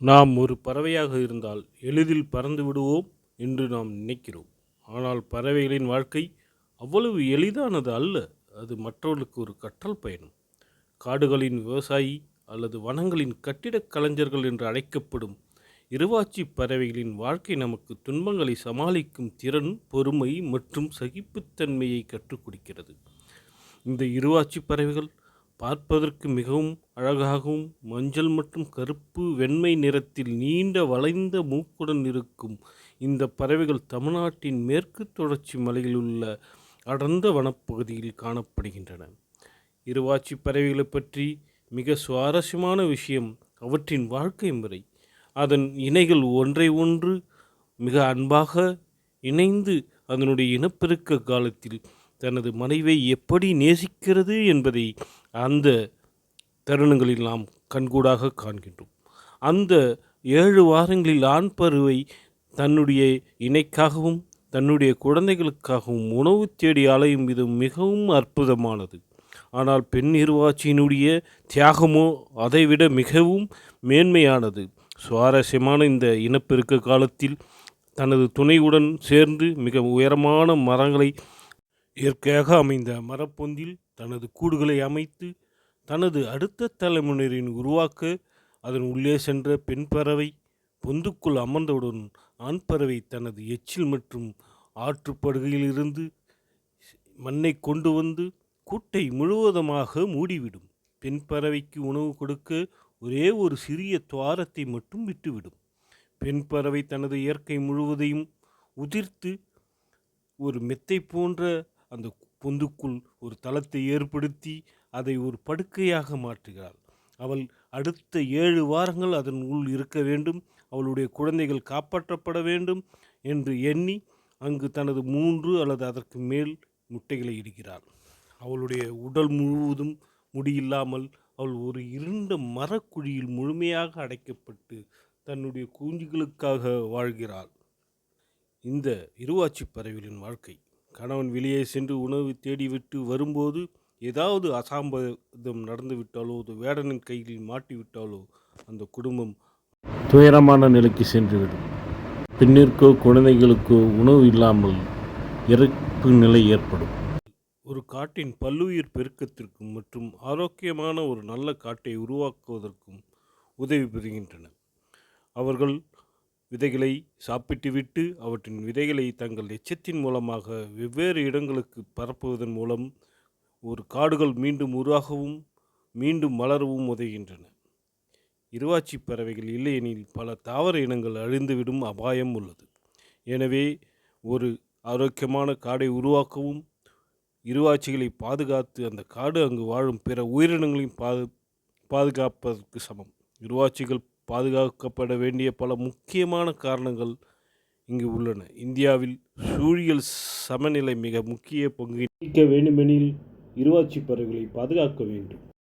நாம் ஒரு பறவையாக இருந்தால் எளிதில் பறந்து விடுவோம் என்று நாம் நினைக்கிறோம். ஆனால் பறவைகளின் வாழ்க்கை அவ்வளவு எளிதானது அல்ல. அது மற்றவர்களுக்கு ஒரு கற்றல் பயணம். காடுகளின் விவசாயி அல்லது வனங்களின் கட்டிடக் கலைஞர்கள் என்று அழைக்கப்படும் இருவாச்சி பறவைகளின் வாழ்க்கை நமக்கு துன்பங்களை சமாளிக்கும் திறன் பொறுமை மற்றும் சகிப்புத்தன்மையை கற்றுக் கொடுக்கிறது. இந்த இருவாச்சி பறவைகள் பார்ப்பதற்கு மிகவும் அழகாகவும் மஞ்சள் மற்றும் கருப்பு வெண்மை நிறத்தில் நீண்ட வளைந்த மூக்குடன் இருக்கும் இந்த பறவைகள் தமிழ்நாட்டின் மேற்கு தொடர்ச்சி மலையில் உள்ள அடர்ந்த வனப்பகுதியில் காணப்படுகின்றன. இருவாச்சி பறவைகளை பற்றி மிக சுவாரஸ்யமான விஷயம் அவற்றின் வாழ்க்கை முறை. அதன் இணைகள் ஒன்றை ஒன்று மிக அன்பாக இணைந்து அதனுடைய இனப்பெருக்க காலத்தில் தனது மனைவை எப்படி நேசிக்கிறது என்பதை அந்த தருணங்களில் நாம் கண்கூடாக காண்கின்றோம். அந்த ஏழு வாரங்களில் ஆண் பருவை தன்னுடைய இணைக்காகவும் தன்னுடைய குழந்தைகளுக்காகவும் உணவு தேடி அலையும் இது மிகவும் அற்புதமானது. ஆனால் பெண் இருவாச்சியினுடைய தியாகமோ அதைவிட மிகவும் மேன்மையானது. சுவாரஸ்யமான இந்த இனப்பெருக்க காலத்தில் தனது துணையுடன் சேர்ந்து மிக உயரமான மரங்களை இயற்கையாக அமைந்த மரப்பொந்தில் தனது கூடுகளை அமைத்து தனது அடுத்த தலைமுறையின் உருவாக்க அதன் உள்ளே சென்ற பெண் பறவை பொந்துக்குள் அமர்ந்தவுடன் ஆண் பறவை தனது எச்சில் மற்றும் ஆற்றுப்படுகையிலிருந்து மண்ணை கொண்டு வந்து கூட்டை முழுவதுமாக மூடிவிடும். பெண் பறவைக்கு உணவு கொடுக்க ஒரே ஒரு சிறிய துவாரத்தை மட்டும் விட்டுவிடும். பெண் பறவை தனது இயற்கை முழுவதையும் உதிர்த்து ஒரு மெத்தை போன்ற அந்த பொந்துக்குள் ஒரு தளத்தை ஏற்படுத்தி அதை ஒரு படுக்கையாக மாற்றுகிறாள். அவள் அடுத்த ஏழு வாரங்கள் அதன் உள் இருக்க வேண்டும். அவளுடைய குழந்தைகள் காப்பாற்றப்பட வேண்டும் என்று எண்ணி அங்கு தனது மூன்று அல்லது அதற்கு மேல் முட்டைகளை இடுகிறாள். அவளுடைய உடல் முழுவதும் முடியில்லாமல் அவள் ஒரு இருண்ட மரக்குழியில் முழுமையாக அடைக்கப்பட்டு தன்னுடைய குஞ்சுகளுக்காக வாழ்கிறாள். இந்த இருவாச்சி பறவைகளின் வாழ்க்கை. கணவன் வெளியே சென்று உணவு தேடிவிட்டு வரும்போது ஏதாவது அசாம்பதம் நடந்துவிட்டாலோ அது வேடனின் கையில் மாட்டிவிட்டாலோ அந்த குடும்பம் துயரமான நிலைக்கு சென்றுவிடும். பெண்ணிற்கோ குழந்தைகளுக்கோ உணவு இல்லாமல் இறப்பு நிலை ஏற்படும். ஒரு காட்டின் பல்லுயிர் பெருக்கத்திற்கும் மற்றும் ஆரோக்கியமான ஒரு நல்ல காட்டை உருவாக்குவதற்கும் உதவி பெறுகின்றன அவர்கள் விதைகளை சாப்பிட்டுவிட்டு அவற்றின் விதைகளை தங்கள் எச்சத்தின் மூலமாக வெவ்வேறு இடங்களுக்கு பரப்புவதன் மூலம் ஒரு காடுகள் மீண்டும் உருவாகவும் மீண்டும் மலரவும் உதவுகின்றன. இருவாச்சி பறவைகள் இல்லையெனில் பல தாவர இனங்கள் அழிந்துவிடும் அபாயம் உள்ளது. எனவே ஒரு ஆரோக்கியமான காடை உருவாக்கவும் இருவாச்சிகளை பாதுகாத்து அந்த காடு அங்கு வாழும் பிற உயிரினங்களையும் பாது பாதுகாப்பதற்கு சமம். இருவாச்சிகள் பாதுகாக்கப்பட வேண்டிய பல முக்கியமான காரணங்கள் இங்கு உள்ளன. இந்தியாவில் சூழியல் சமநிலை மிக முக்கிய பங்கு வேண்டுமெனில் இருவாச்சி பறவைகளை பாதுகாக்க வேண்டும்.